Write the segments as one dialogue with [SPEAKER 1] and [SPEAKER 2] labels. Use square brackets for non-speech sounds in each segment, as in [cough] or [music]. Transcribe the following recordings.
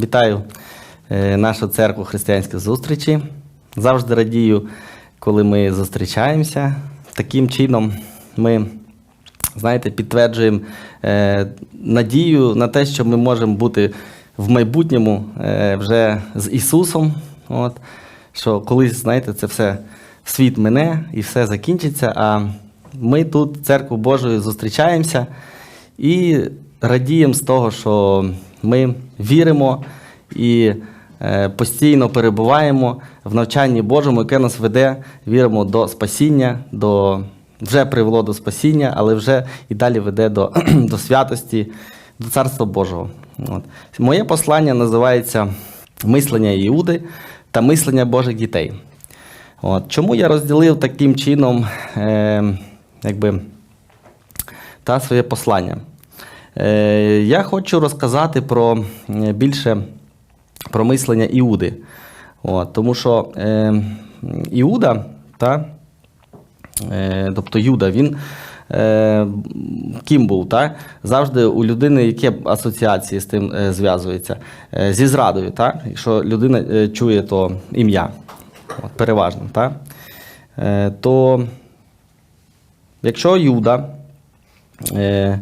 [SPEAKER 1] Вітаю е, нашу церкву християнські зустрічі. Завжди радію, коли ми зустрічаємося. Таким чином ми, знаєте, підтверджуємо е, надію на те, що ми можемо бути в майбутньому е, вже з Ісусом. От, що колись, знаєте, це все світ мине і все закінчиться. А ми тут, церкву Божою, зустрічаємося і радіємо з того, що ми віримо і е, постійно перебуваємо в навчанні Божому, яке нас веде, віримо до спасіння, до, вже привело до спасіння, але вже і далі веде до, [clears throat] до святості, до Царства Божого. От. Моє послання називається Мислення Іуди та мислення Божих дітей. От. Чому я розділив таким чином е, якби, та своє послання? Е, я хочу розказати про е, більше про мислення Іуди. От, тому що е, Іуда, та, е, тобто Юда, він е, ким був? Та? Завжди у людини які асоціації з тим е, зв'язуються? Е, зі зрадою, та? якщо людина е, чує то ім'я, от, переважно. Та? Е, то якщо Юда е,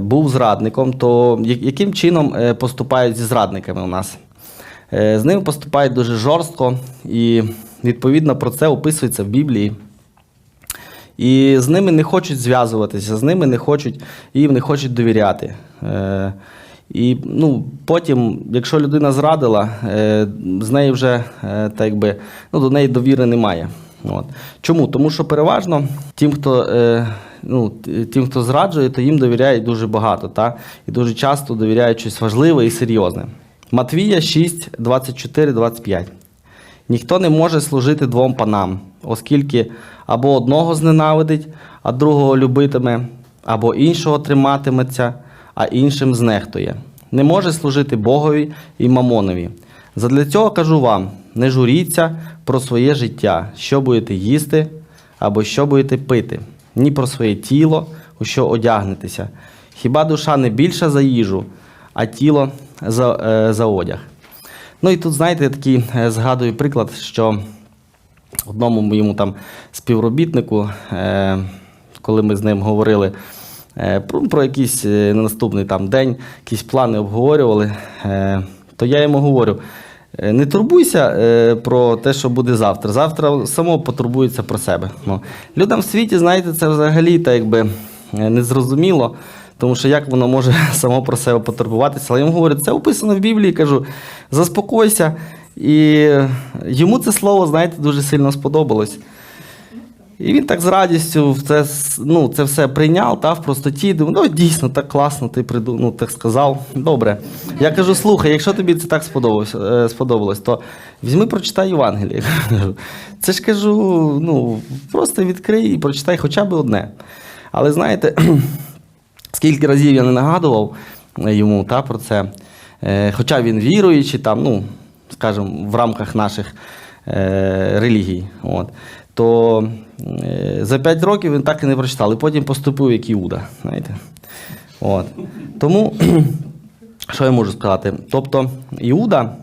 [SPEAKER 1] був зрадником, то яким чином е, поступають зі зрадниками у нас? Е, З ними поступають дуже жорстко, і відповідно про це описується в Біблії. І з ними не хочуть зв'язуватися, з ними не хочуть, їм не хочуть довіряти. Е, і ну, потім, якщо людина зрадила, е, з нею вже е, так якби, ну, до неї довіри немає. От. Чому? Тому що переважно тим, хто, е, ну, тим, хто зраджує, то їм довіряють дуже багато. Та? І дуже часто довіряють щось важливе і серйозне. Матвія 6, 24, 25. Ніхто не може служити двом панам, оскільки або одного зненавидить, а другого любитиме, або іншого триматиметься, а іншим знехтує. Не може служити Богові і мамонові. Задля цього кажу вам: не журіться про своє життя, що будете їсти або що будете пити, ні про своє тіло, у що одягнетеся. Хіба душа не більша за їжу, а тіло за, е, за одяг? Ну і тут, знаєте, я такий е, згадую приклад, що одному моєму там співробітнику, е, коли ми з ним говорили про, про якийсь наступний там день, якісь плани обговорювали, то я йому говорю. Е, Не турбуйся е, про те, що буде завтра. Завтра само потурбується про себе. Ну, людям в світі, знаєте, це взагалі так якби е, незрозуміло. Тому що як воно може [laughs] само про себе потурбуватися? Але йому говорять, це описано в Біблії, кажу, заспокойся. І йому це слово, знаєте, дуже сильно сподобалось. І він так з радістю це, ну, це все прийняв та, в простоті. Думаю, ну дійсно, так класно, ти приду, ну, так сказав. Добре. Я кажу, слухай, якщо тобі це так сподобалось, е, сподобалось то візьми, прочитай Євангеліє. Це ж кажу, ну, просто відкрий і прочитай хоча б одне. Але знаєте, [clears throat] скільки разів я не нагадував е, йому та, про це, е, хоча він віруючий, там, ну, скажімо, в рамках наших релігій. От, то е, за 5 років він так і не прочитав, і потім поступив як Іуда. Знаєте. От. Тому, [clears throat] що я можу сказати? Тобто, Іуда.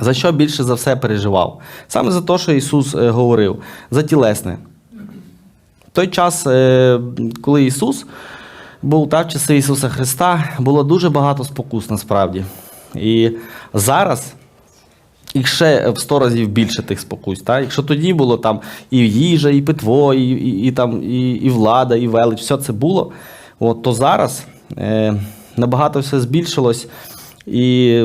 [SPEAKER 1] За що більше за все переживав? Саме за те, що Ісус е, говорив, за тілесне. В той час, е, коли Ісус був та в часи Ісуса Христа, було дуже багато спокус насправді. І зараз їх ще в 100 разів більше тих спокус. Та? Якщо тоді було там і їжа, і питво, і, і, і, там, і, і влада, і велич, все це було, от, то зараз е, набагато все збільшилось. І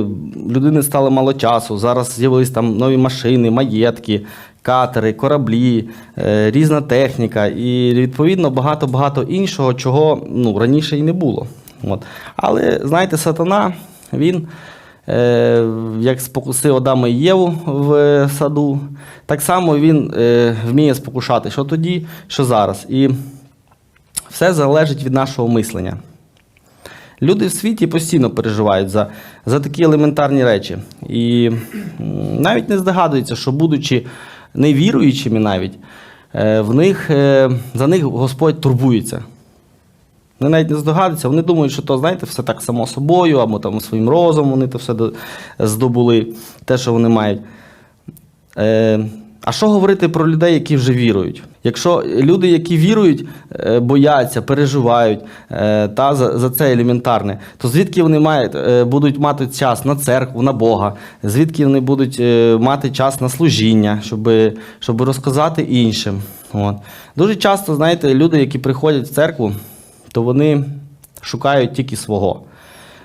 [SPEAKER 1] людини стало мало часу. Зараз з'явились там нові машини, маєтки, катери, кораблі, е, різна техніка, і відповідно багато-багато іншого, чого ну, раніше і не було. От. Але знаєте, сатана, він як спокусив Адама і Єву в саду, так само він е, вміє спокушати, що тоді, що зараз. І все залежить від нашого мислення. Люди в світі постійно переживають за, за такі елементарні речі. І навіть не здогадуються, що, будучи невіруючими навіть, е, в них, е, за них Господь турбується. Вони навіть не здогадуються, вони думають, що то, знаєте, все так само собою, або там своїм розумом вони то все здобули, те, що вони мають. Е, а що говорити про людей, які вже вірують? Якщо люди, які вірують, е, бояться, переживають е, та за, за це елементарне, то звідки вони мають, е, будуть мати час на церкву, на Бога, звідки вони будуть е, мати час на служіння, щоб, щоб розказати іншим? От. Дуже часто, знаєте, люди, які приходять в церкву, то вони шукають тільки свого.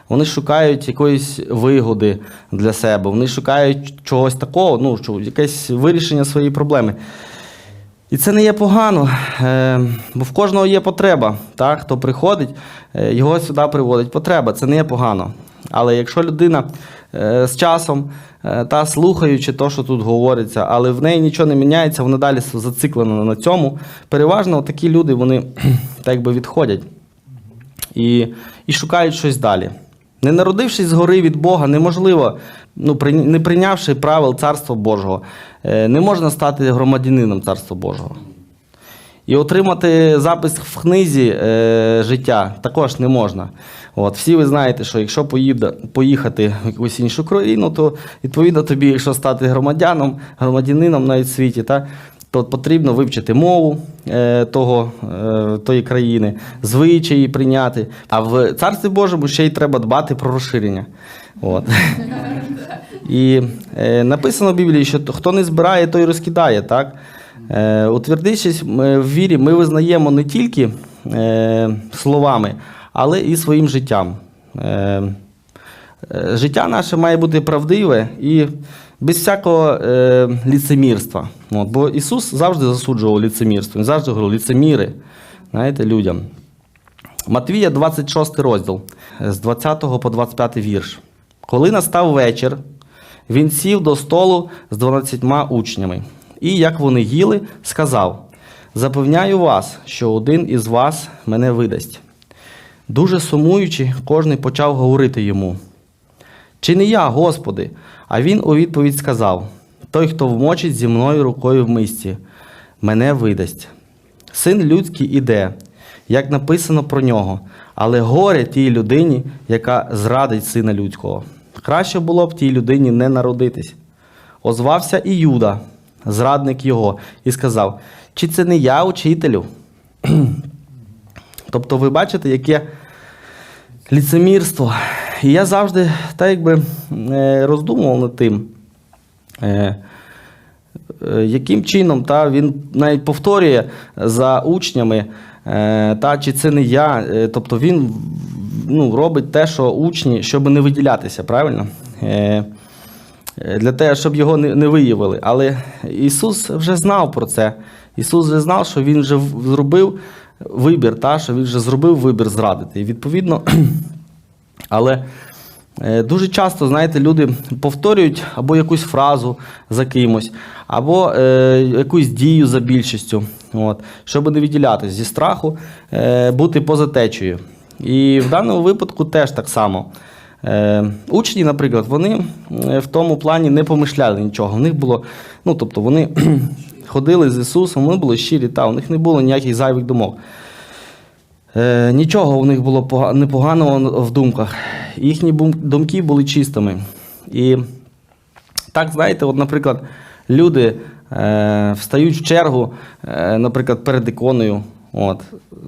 [SPEAKER 1] Вони шукають якоїсь вигоди для себе, вони шукають чогось такого, ну, якесь вирішення своєї проблеми. І це не є погано, е, бо в кожного є потреба. Так? Хто приходить, е, його сюди приводить потреба, це не є погано. Але якщо людина е, з часом та слухаючи те, що тут говориться, але в неї нічого не міняється, вона далі зациклена на цьому, переважно такі люди вони [clears throat] так би відходять і, і шукають щось далі. Не народившись згори від Бога, неможливо, ну, не прийнявши правил Царства Божого, е, не можна стати громадянином Царства Божого. І отримати запис в книзі е, життя також не можна. От, всі ви знаєте, що якщо поїхати в якусь іншу країну, то відповідно тобі, якщо стати громадяном, громадянином навіть в світі, та, потрібно вивчити мову е, того, е, тої країни, звичаї прийняти. А в Царстві Божому ще й треба дбати про розширення. От. І е, написано в Біблії, що хто не збирає, той розкидає. Так? Утвердившись в вірі, ми визнаємо не тільки словами, але і своїм життям. Життя наше має бути правдиве і без всякого е, ліцемірства. От, бо Ісус завжди засуджував ліцемірство. Він завжди говорив ліцеміри знаєте, людям. Матвія, 26 розділ, з 20 по 25 вірш. Коли настав вечір, він сів до столу з 12 учнями. І, як вони їли, сказав: Запевняю вас, що один із вас мене видасть. Дуже сумуючи, кожний почав говорити йому. Чи не я, Господи? А він у відповідь сказав: Той, хто вмочить зі мною рукою в мисці, мене видасть. Син людський іде, як написано про нього, але горе тій людині, яка зрадить сина людського. Краще було б тій людині не народитись. Озвався і Юда, зрадник його, і сказав: Чи це не я, учителю? [clears throat] тобто, ви бачите, яке ліцемірство. І я завжди так якби е, роздумував над тим. Е, е, яким чином та, він навіть повторює за учнями, та, чи це не я. Тобто він ну, робить те, що учні, щоб не виділятися, правильно? Для того, щоб його не виявили. Але Ісус вже знав про це. Ісус вже знав, що Він вже зробив вибір, та, що Він вже зробив вибір зрадити. І відповідно, [clears throat] але е, дуже часто, знаєте, люди повторюють або якусь фразу за кимось, або е, якусь дію за більшістю, от, щоб не відділятися зі страху, е, бути поза течею. І в даному випадку теж так само. Учні, наприклад, вони в тому плані не помишляли нічого. У них було, ну тобто вони [clears throat] ходили з Ісусом, вони були щирі, та у них не було ніяких зайвих думок. Е, нічого у них було непоганого в думках. Їхні думки були чистими. І так, знаєте, от, наприклад, люди е, встають в чергу, е, наприклад, перед іконою. От,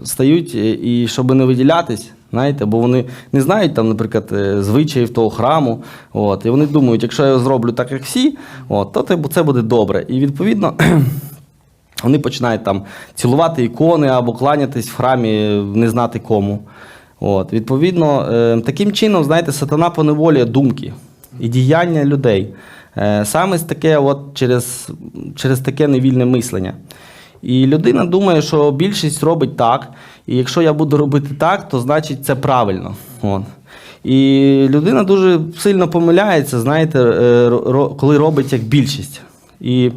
[SPEAKER 1] стають, і, і щоб не виділятись, знаєте, бо вони не знають там, наприклад, е, звичаїв того храму. От, і вони думають, якщо я зроблю так, як всі, от, то це буде добре. І відповідно. [clears throat] Вони починають там цілувати ікони або кланятись в храмі не знати кому. От, відповідно, е, таким чином, знаєте, сатана поневолює думки і діяння людей. Е, саме таке, от, через, через таке невільне мислення. І людина думає, що більшість робить так, і якщо я буду робити так, то значить це правильно. От. І людина дуже сильно помиляється, знаєте, е, коли робить як більшість. І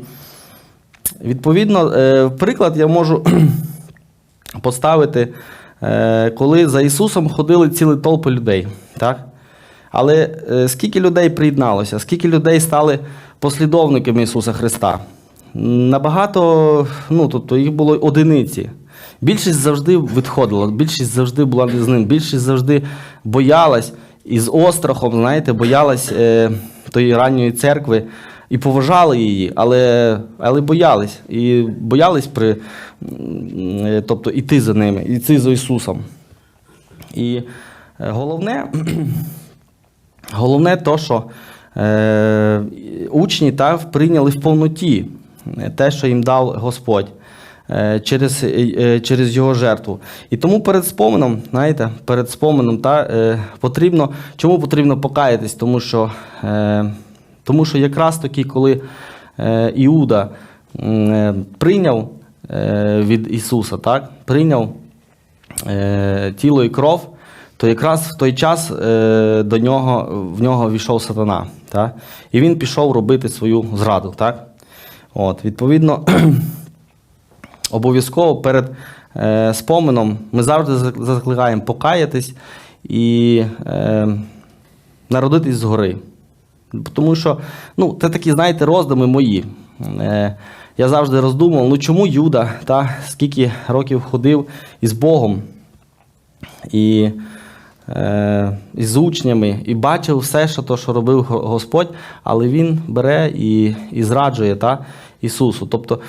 [SPEAKER 1] Відповідно, е, приклад я можу [clears throat] поставити, е, коли за Ісусом ходили цілі толпи людей. Так? Але е, скільки людей приєдналося, скільки людей стали послідовниками Ісуса Христа? Набагато, ну, тобто їх було одиниці. Більшість завжди відходила, більшість завжди була з ним, більшість завжди боялась і з острахом, знаєте, боялась е, тої ранньої церкви і поважали її, але, але боялись. І боялись при, е, тобто, іти за ними, іти за Ісусом. І е, головне, [clears throat] головне то, що е, учні та, прийняли в повноті е, те, що їм дав Господь через, через його жертву. І тому перед споменом, знаєте, перед споменом та, е, потрібно, чому потрібно покаятись? Тому що, тому що якраз таки, коли е, Іуда е, прийняв е, від Ісуса, так, прийняв тіло і кров, то якраз в той час до нього, в нього війшов сатана. Так? І він пішов робити свою зраду. Так? От, відповідно, [clears throat] обов'язково перед споменом ми завжди закликаємо покаятись і е, народитись згори. Тому що ну, це такі, знаєте, роздуми мої. Е, я завжди роздумував, ну чому Юда, та, скільки років ходив із Богом і, е, і з учнями, і бачив все, що, то, що робив Господь, але він бере і, і зраджує та, Ісусу. Тобто,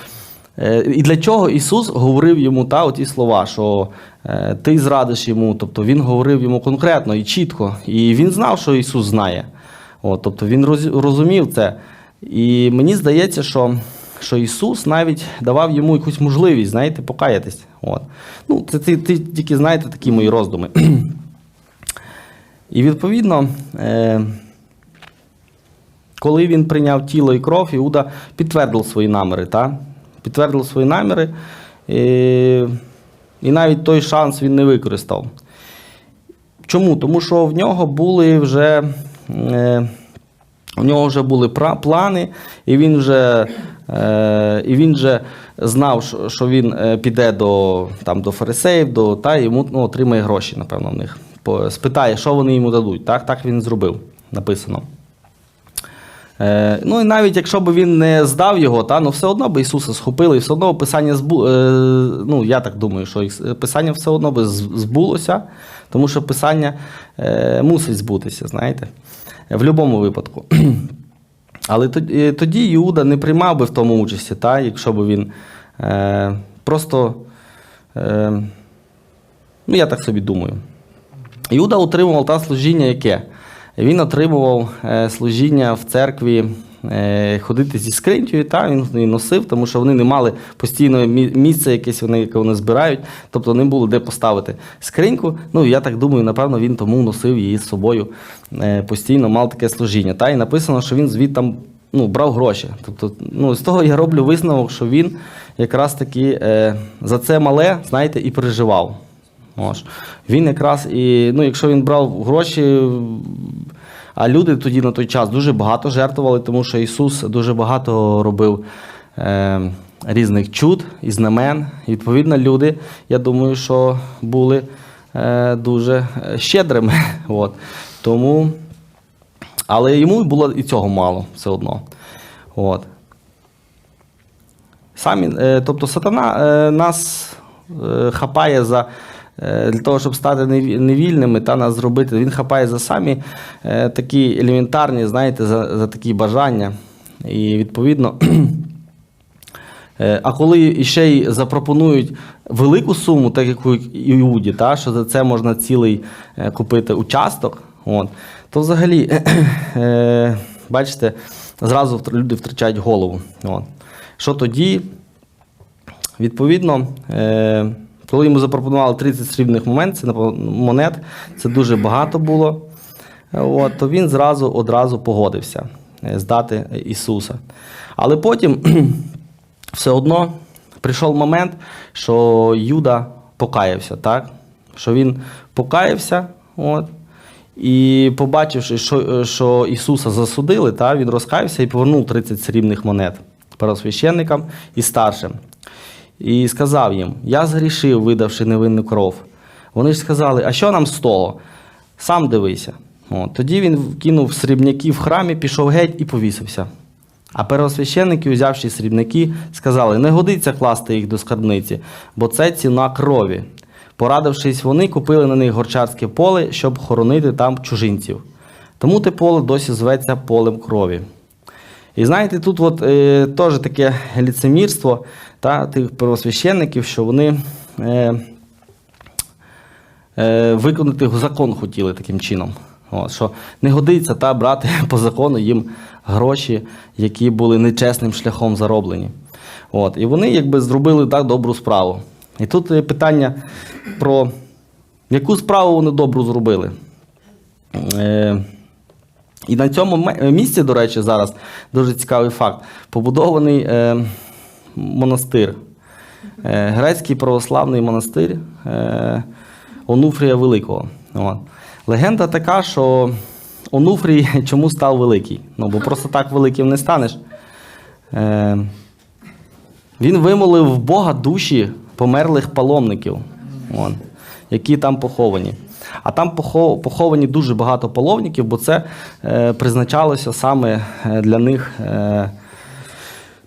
[SPEAKER 1] е, і для чого Ісус говорив йому та, оті слова, що е, ти зрадиш йому, тобто Він говорив йому конкретно і чітко. І він знав, що Ісус знає. От, тобто він розумів це. І мені здається, що, що Ісус навіть давав йому якусь можливість, знаєте, покаятись. От. Ну, це, це, це тільки, знаєте, такі мої роздуми. [clears throat] І відповідно, е, коли він прийняв тіло і кров, Іуда підтвердив свої наміри. Та? Підтвердив свої наміри, і, і навіть той шанс він не використав. Чому? Тому що в нього були вже. Е, у нього вже були плани, і він вже, е, і він вже знав, що, він е, піде до, там, до фарисеїв, до, та йому ну, отримає гроші, напевно, в них. Спитає, що вони йому дадуть. Так, так він зробив, написано. Ну і навіть якщо б він не здав його, та, ну все одно би Ісуса схопили, і все одно писання збу... ну я так думаю, що писання все одно би збулося, тому що писання мусить збутися, знаєте, в будь-якому випадку. [clears throat] Але тоді, е, Іуда не приймав би в тому участі, та, якщо б він е, просто, е, ну я так собі думаю. Іуда отримував та служіння яке? Він отримував е, служіння в церкві ходити зі скринькою, та він її носив, тому що вони не мали постійного мі- місця, якесь вони, яке вони збирають, тобто не було де поставити скриньку. Ну, я так думаю, напевно, він тому носив її з собою е, постійно, мав таке служіння. Та, і написано, що він звідти ну, брав гроші. Тобто, ну, з того я роблю висновок, що він якраз таки е, за це мале, знаєте, і переживав. Він якраз і, ну, якщо він брав гроші, а люди тоді на той час дуже багато жертвували, тому що Ісус дуже багато робив е, різних чуд і знамен. Відповідно, люди, я думаю, що були е, дуже е, щедрими. [laughs] От. Тому, але йому було і цього мало все одно. От. Самі, е, тобто сатана е, нас е, хапає за для того, щоб стати невільними та нас зробити. Він хапає за самі е, такі елементарні, знаєте, за, за такі бажання. І відповідно. [clears throat] Е, А коли ще й запропонують велику суму, так як у Іуді, та, що за це можна цілий е, купити участок, от, то взагалі, [clears throat] е, бачите, зразу люди втрачають голову. От. Що тоді? Відповідно, е, коли йому запропонували 30 срібних момент, це, монет, це дуже багато було, е, от, то він зразу одразу погодився е, здати Ісуса. Але потім [clears throat] все одно прийшов момент, що Юда покаявся, так? що він покаявся, от, і побачивши, що, що Ісуса засудили, так, він розкаявся і повернув 30 срібних монет первосвященникам і старшим. І сказав їм: Я згрішив, видавши невинну кров. Вони ж сказали, а що нам з того? Сам дивися. От. Тоді він кинув срібняки в храмі, пішов геть і повісився. А первосвященники, узявши срібники, сказали: не годиться класти їх до скарбниці, бо це ціна крові. Порадившись, вони купили на них горчарське поле, щоб хоронити там чужинців. Тому те поле досі зветься полем крові. І знаєте, тут от, е, теж таке ліцемірство та, тих первосвященників, що вони е, е, виконати закон хотіли таким чином. От, що не годиться та брати [laughs] по закону їм гроші, які були нечесним шляхом зароблені. От, і вони якби зробили так добру справу. І тут питання про яку справу вони добру зробили. Е, і на цьому місці, до речі, зараз дуже цікавий факт. Побудований е, монастир. Е, грецький православний монастир е, Онуфрія Великого. Легенда така, що Онуфрій [laughs] чому став великий? Ну, бо просто так великим не станеш. Е, він вимолив в Бога душі померлих паломників, які там поховані. А там поховані дуже багато паломників, бо це призначалося саме для них.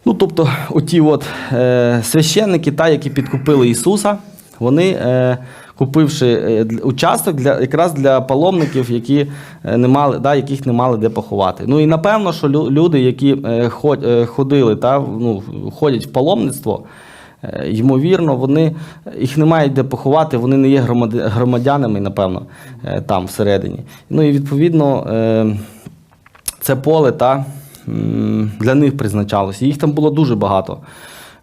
[SPEAKER 1] Ну, тобто, оті от, е, священники, та, які підкупили Ісуса, вони, е, купивши е, участок для, якраз для паломників, які е, не мали, да, яких не мали де поховати. Ну і напевно, що люди, які е, ходили, та, ну, ходять в паломництво, ймовірно, вони їх не мають де поховати, вони не є громадянами, напевно, там всередині. Ну і відповідно. Це поле та, для них призначалося. Їх там було дуже багато,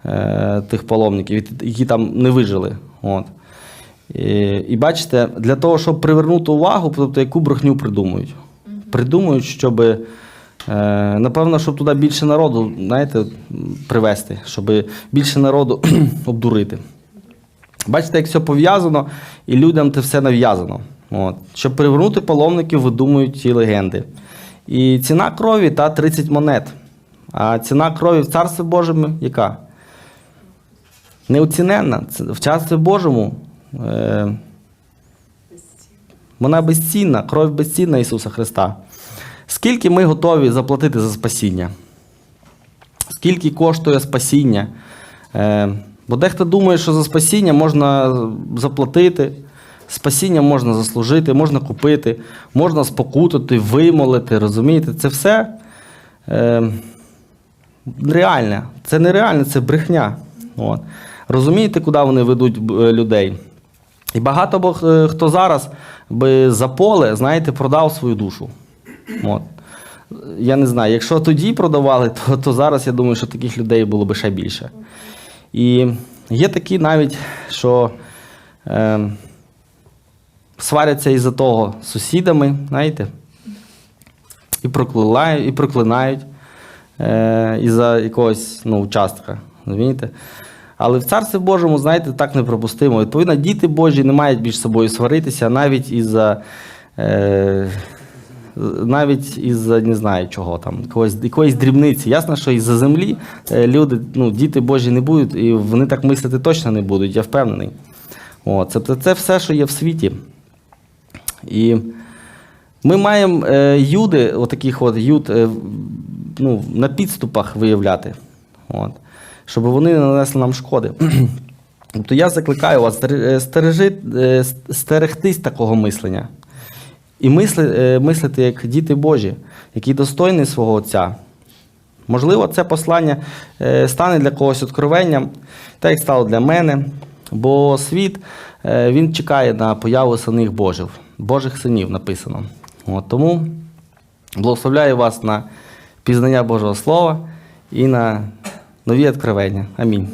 [SPEAKER 1] е, тих паломників, які там не вижили. От. І, і бачите, для того, щоб привернути увагу, тобто яку брехню придумують. Придумують, щоб, е, напевно, щоб туди більше народу, знаєте, привезти, щоб більше народу [clears throat] обдурити. Бачите, як все пов'язано, і людям це все нав'язано. От. Щоб привернути паломників, видумують ці легенди. І ціна крові та 30 монет. А ціна крові в Царстві Божому яка? Неоціненна. В Царстві Божому е, вона безцінна, кров безцінна Ісуса Христа. Скільки ми готові заплатити за спасіння? Скільки коштує спасіння? Е, бо дехто думає, що за спасіння можна заплатити, спасіння можна заслужити, можна купити, можна спокутати, вимолити. Розумієте, це все е, реальне. Це нереальне, це брехня. От. Розумієте, куди вони ведуть е, людей? І багато е, хто зараз би за поле, знаєте, продав свою душу. От. Я не знаю, якщо тоді продавали, то, то зараз я думаю, що таких людей було б ще більше. І є такі навіть, що е, сваряться із-за того з сусідами, знаєте, і проклинають, і проклинають е, із-за якогось ну, участка. Розумієте? Але в Царстві Божому, знаєте, так неприпустимо. Відповідно, діти Божі не мають між собою сваритися навіть із-за. Е, навіть із не знаю чого там, якоїсь, якоїсь дрібниці. Ясно, що із-за землі е, люди, ну, діти Божі не будуть, і вони так мислити точно не будуть, я впевнений. О, це, це все, що є в світі. І ми маємо е, юди, отаких от юд, е, ну, на підступах виявляти, от, щоб вони не нанесли нам шкоди. [clears throat] Тобто я закликаю вас е, стережи, стерегтись такого мислення. І мисли, мислити як діти Божі, які достойні свого Отця. Можливо, це послання стане для когось откровенням, так як стало для мене. Бо світ він чекає на появу синів Божих, Божих синів написано. От, тому благословляю вас на пізнання Божого Слова і на нові откровення. Амінь.